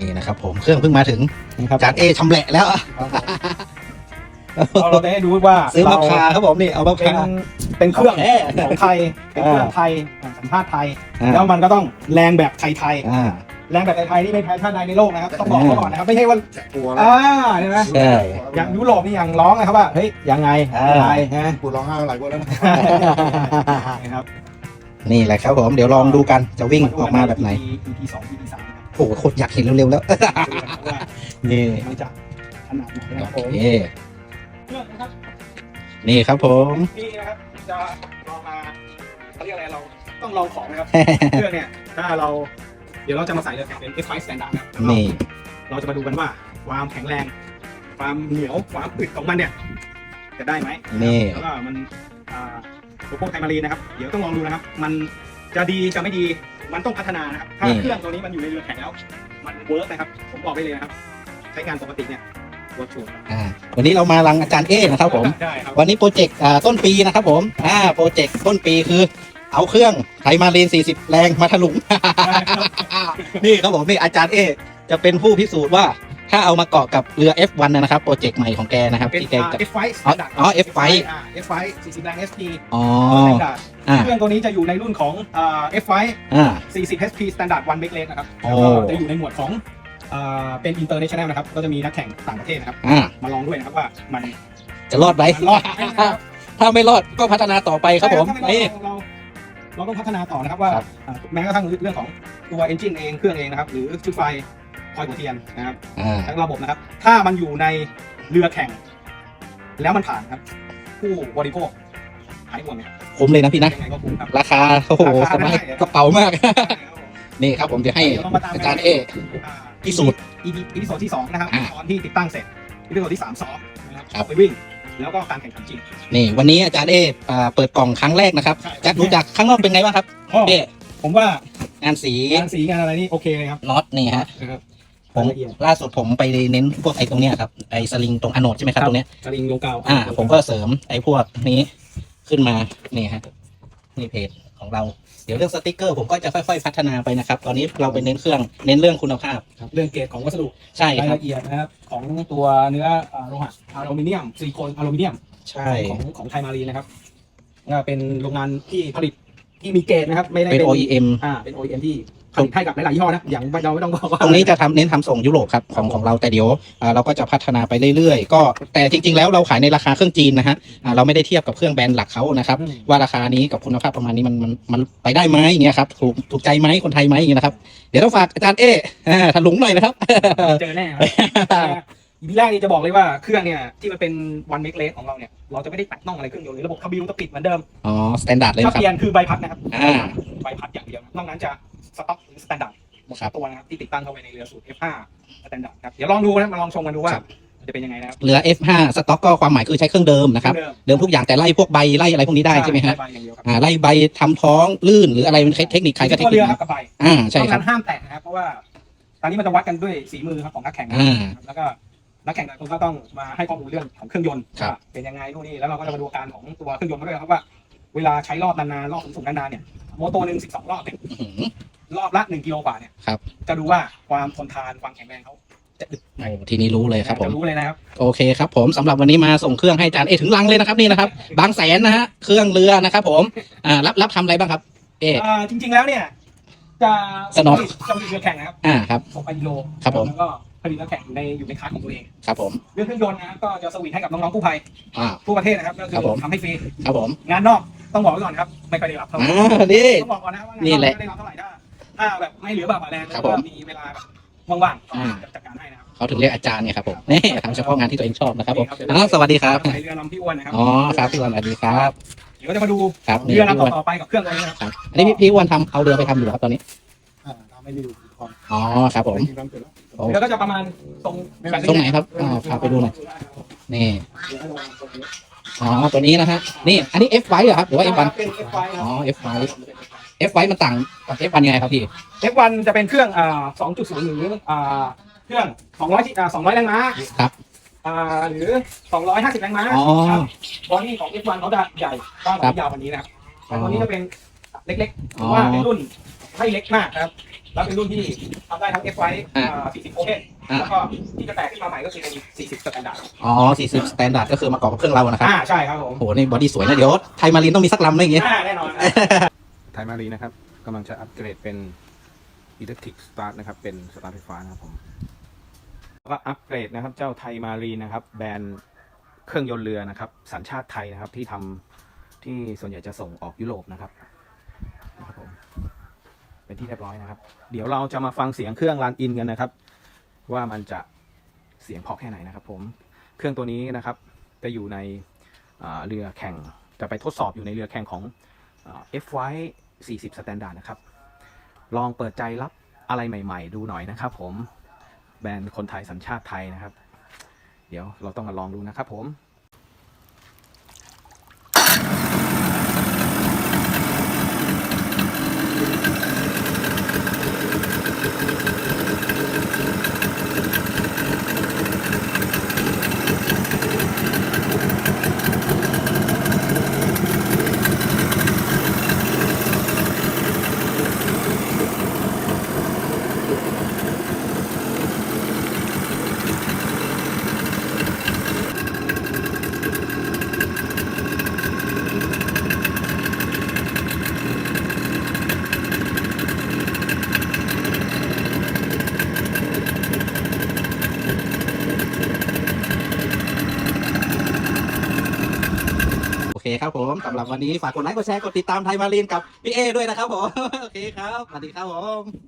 นี่นะครับผมเครื่องเพิ่งมาถึงนี่ครับจานเอชำแหละแล้วเราเราจะให้ดูว่าซื้อมาเราคาครับผมนี่เอามาเป็นคา เป็นเครื่องโอเคของไทยเป็นเครื่องอ่าไทยอ่าสัญชาติไทย อ่า แล้วมันก็ต้องแรงแบบไทยอ่า ๆแรงแบบไทยๆนี่ไม่แพ้ชาติใดในโลกนะครับต้องบอกอ่าไว้ก่อนนะครับไม่ใช่ว่ากลัวแล้วอ่าเห็นไหมใช่ อย่างยุโรปนี่ยังร้องนะครับว่าเฮ้ยยังไงอ่าอะไรฮะกูร้องไห้มาหลายคนแล้วนะนะครับนี่แหละครับผมเดี๋ยวลองดูกันจะวิ่งออกมาแบบไหน EP สอง EP สามนะครับ โอ้โหโคตรอยากเห็นเร็วๆแล้วว่านี่ มันจะขนาดไหนนะครับผโอมเค เครื่องนะครับนี่ครับผม นี่นะครับจะลองมาเขาเรียกอะไรเราต้องลองของนะครับ เครื่องเนี่ยถ้าเราเดี๋ยวเราจะมาใส่เลยเป็น F5 Standard นะครับแล้วก็นี่ เราจะมาดูกันว่าความแข็งแรง ความเหนียวความอึดของมันเนี่ย จะได้ไหมนี่ แล้วก็มันอ่าโลโก้ไทยมารีนะครับ เดี๋ยวต้องลองดูนะครับ มัน จะดีจะไม่ดีมันต้องพัฒนานะครับถ้าเครื่องตัวนี้มันอยู่ในเรือแข่งแล้ว มันเวิร์กนะครับ ผมบอกได้เลยนะครับ ใช้งานปกติเนี่ยเวิร์กชัวร์อ่าวันนี้เรามาลังอาจารย์เอนะครับผม ได้ครับวันนี้โปรเจกต์อ่าต้นปีนะครับผมอ่าโปรเจกต์ต้นปีคือ เอาเครื่องไถมาเรน40 แรงมาถลุง นี่ครับผมนี่อาจารย์เอจะเป็นผู้พิสูจน์ว่า ถ้าเอามาเกาะกับเรือ F1 นะครับโปรเจกต์ใหม่ของแกนะครับเป็นที่แกจะ F5 อ๋อ Standard อ๋อ F5 อ่า F5 40แรง SP อ๋อ Standard อ่า เครื่องตัวนี้จะอยู่ในรุ่นของอ่า F5 อ่า 40 HP Standard One Make Lane นะครับโอ้แล้วก็จะอยู่ในหมวดของอ่าเป็น International นะครับ ก็จะมีนักแข่งต่างประเทศนะครับ อ่า มาลองด้วยนะครับว่ามันจะรอดไหมมันรอดไหมนะครับ ถ้าไม่รอดก็พัฒนาต่อไปครับผม ใช่นี่ ถ้าเราเราต้องพัฒนาต่อนะครับว่าครับ อ่าแม้กระทั่งเรื่องของตัว engine เองเครื่องเองนะครับหรือชุดไฟคอยหัวเทียนนะครับอ่า ทั้งระบบนะครับ ถ้ามันอยู่ในเรือแข่ง แล้วมันผ่านครับ ผู้บริโภค หายห่วงเนี่ยคุ้มเลยนะพี่นะ ยังไงก็คุ้มครับ ราคาโอ้โหราคาสบายได้ กระเป๋ามากใช่ครับผมนี่ครับผมจะให้เดี๋ยวเรามาตามอาจารย์เออ่า พิสูจน์ EP อีพิโซดที่2นะครับอ่าตอนที่ติดตั้งเสร็จอีพิโซดที่3ซ้อมนะครับครับไปวิ่ง แล้วก็การแข่งขันจริง นี่ วันนี้อาจารย์เออ่าเปิดกล่องครั้งแรกนะครับใช่จะรู้จักข้างนอกเป็นไงบ้างครับก็เอผมว่างานสีงานสีงานอะไรนี่โอเคเลยครับน็อตนี่ฮะนะครับผมละเอียดล่าสุดผมไปเน้นพวกไอ้ตรงเนี้ยครับไอ้สลิงตรงอโนดใช่ไหมครับตรงเนี้ยสลิงโลกาวอ่าผมก็เสริมไอ้พวกนี้ ขึ้นมานี่ฮะนี่เพจของเราเดี๋ยวเรื่องสติกเกอร์ผมก็จะค่อยๆ พัฒนาไปนะครับ ตอนนี้เราไปเน้นเครื่องเน้นเรื่องคุณภาพ ครับเรื่องเกรดของวัสดุใช่รายครับละเอียดนะครับของตัวเนื้ออ่าโลหะอลูมิเนียมซิลิโคนอลูมิเนียมใช่ ของของไทยมารีนะครับก็เป็นโรงงานที่ผลิตที่มีเกรดนะครับ ไม่ได้เป็น OEM อ่าเป็น OEM ที่ ผลิตให้กับหลายๆยี่ห้อนะอย่างเราไม่ต้องบอกว่าตรงนี้จะทำเน้นทำส่งยุโรปครับของของเราแต่เดี๋ยวอ่าเราก็จะพัฒนาไปเรื่อยๆ ก็แต่จริง ๆ แล้วเราขายในราคาเครื่องจีนนะฮะอ่าเราไม่ได้เทียบกับเครื่องแบรนด์หลักเขานะครับอืมว่าราคานี้กับคุณภาพประมาณนี้มันมันมันไปได้ไหมอย่างเงี้ยครับถูกถูกใจไหมคนไทยไหมอย่างเงี้ยนะครับเดี๋ยวต้องฝากอาจารย์เออ่าถลุงหน่อยนะครับ เจอแน่ครับอีพีแรกนี่จะบอกเลยว่าเครื่องเนี่ยที่มันเป็น one make rate ของเราเนี่ยเราจะไม่ได้แตะต้องอะไรเครื่องยนต์หรือระบบคาบิลจะปิดเหมือนเดิมอ๋อสแตนดาร์ดเลยถ้านะครับ เปลี่ยนคือใบพัดนะครับอ่า ใบพัดอย่างเดียวนะนอกนั้นจะ สต็อกหรือสแตนดาร์ดหมดครับตัวนะครับที่ติดตั้งเข้าไปในเรือสูตร F5 สแตนดาร์ดครับเดี๋ยวลองดูนะมาลองชมกันดูว่าครับ จะเป็นยังไงนะครับเรือ F5 สต็อกก็ความหมายคือใช้เครื่องเดิมนะครับ เดิมเดิมทุกอย่างแต่ไล่พวกใบไล่อะไรพวกนี้ได้ใช่ไหมฮะใบอย่างเดียวครับอ่าไล่ใบทำท้องลื่นหรืออะไรมันเทคนิคใครก็เทคตัวนิเรืคอครับกับใบอ่าใช่นอกครันั้บนห้ามแตะนะครับเพราะว่าตอนนี้มันจะวัดกันด้วยฝีมือครับของนักแข่งนะอ่าแล้วก็นักแข่งแต่ละคนก็ต้องมาให้ข้อมูลเรื่องของเครื่องยนต์ครับ ว่าเป็นยังไงนู่นนี่แล้วเราก็จะมาดูอาการของตัวเครื่องยนต์มาด้วยครับว่า เวลาใช้รอบนานๆรอบสูงๆนานๆเนี่ยโมโตหนึ่งสิบสองรอบเนี่ย อื้อหือ รอบละหนึ่งกิโลกว่าเนี่ยครับ จะดูว่าความทนทานความแข็งแรงเขาจะอึดไหมโอ้ทีนี้รู้เลยครับผม จะรู้เลยนะครับ โอเคครับผมสำหรับวันนี้มาส่งเครื่องให้อาจารย์เอถึงลังเลยนะครับนี่นะครับ บางแสนนะฮะเครื่องเรือนะครับผมอ่ารับรับทำอะไรบ้างครับ เออ่าจริง ๆ แล้วเนี่ย จะสนอง จะมีเรือแข่งนะครับอ่าครับ ส่งไปยูโรครับผม แล้วก็ผลิตเรือแข่งอยู่ในอยู่ในคลาสของตัวเอง ครับผมเรื่องเครื่องยนต์นะครับก็จะสวีทให้กับน้องๆกู้ภัยอ่า ทั่วประเทศนะครับก็คืครัอบผมทำให้ฟรีครับผมงานนอกต้องบอกไว้ก่อนครับไม่ค่อยได้รับเท่าไหร่อ่านี่ ต้องบอกก่อนนะว่างานนี่นอกแหละ ไม่ได้รับเท่าไหร่ถ้า ถ้าแบบไม่เหลือแบบอะไรครับแล้วผก็มมีเวลาแบบว่างๆก็อ่าจะจัดการให้นะครับ เขาถึงเรียกอาจารย์เนี่ยครับผมนี่ทำเฉพาะงานที่ตัวเองชอบนะครับผมครับอ๋อสวัสดีครับในเรือลำพี่อ้วนนะครับอ๋อครับพี่วันสวัสดีครับเดี๋ยวจะมาดูครับนี่เรือพี่ลำวันต่อๆไปกับเครื่องตัวนี้นะครับครับอันนี้พี่พี่วันทำเอาเรือไปทำอยู่เหรอครับตอนนี้อ่าทำให้ดูก่อนอ๋อครับผมทำเสร็จแล้วโอ้ เรือก็จะประมาณตรงตรงไหนครับอ่าพาไปดูหน่อยนี่เดี๋ยวให้ลองตรงนี้อ๋อตัวนี้นะฮะนี่อันนี้ F ไว้เหรอครับหรือว่า F 1 เป็น F1 คอ๋รัอ F ไว้ F ไว้มันต่างกับ F 1ยังไงครับพี่บ F1 จะเป็นเครื่องอ่า2.0 หรืออ่าเครื่อง 200ที่อ่า200 แรงม้าครับ อ่าหรือ 250 แรงม้าอ๋อ ครับบอดี้ของ F1 เขาจะใหญ่กว้างกครัว่าบยาวกว่านี้นะครับอ๋อแต่ตัวนี้จะเป็นเล็กๆหอ๋รืออว่าเป็นรุ่นไม่เล็กมากครับ แล้วเป็นรุ่นที่ทำได้ทั้ง F ไว้อ่า40 Open อ่า แล้วก็ที่จะแตกขึ้นมาใหม่ก็คือเป็น40 Standard อ๋อ40สแตนดาร์ดก็คือมาเกาะกับเครื่องเรานะครับอ่าใช่ครับผมโอ้โหนี่บอดี้สวยนะเดี๋ยวไทยมารินต้องมีสักลำนะอย่างงี้อ่าแน่นอน ไทยมารีนะครับกำลังจะอัปเกรดเป็น Electric Start นะครับ เป็นสตาร์ทไฟฟ้านะครับผมแล้วก็อัปเกรดนะครับ เจ้าไทยมารีนะครับ แบรนด์เครื่องยนต์เรือนะครับ สัญชาติไทยนะครับที่ทำที่ส่วนใหญ่จะส่งออกยุโรปนะครับนะครับผมเป็นที่เรียบร้อยนะครับ เดี๋ยวเราจะมาฟังเสียงเครื่องรันอินกันนะครับ ว่ามันจะเสียงเพราะแค่ไหนนะครับ ผมเครื่องตัวนี้นะครับจะอยู่ในเรือแข่งจะไปทดสอบอยู่ในเรือแข่งของ 40 Standard นะครับ ลองเปิดใจรับอะไรใหม่ ๆ ดูหน่อยนะครับผม แบรนด์คนไทยสัญชาติไทยนะครับ เดี๋ยวเราต้องมาลองดูนะครับผม ครับผมสำหรับวันนี้ฝากกดไลค์กดแชร์กดติดตามไทยมารีนกับพี่เอด้วยนะครับผมโอเคครับสวัสดีครับผม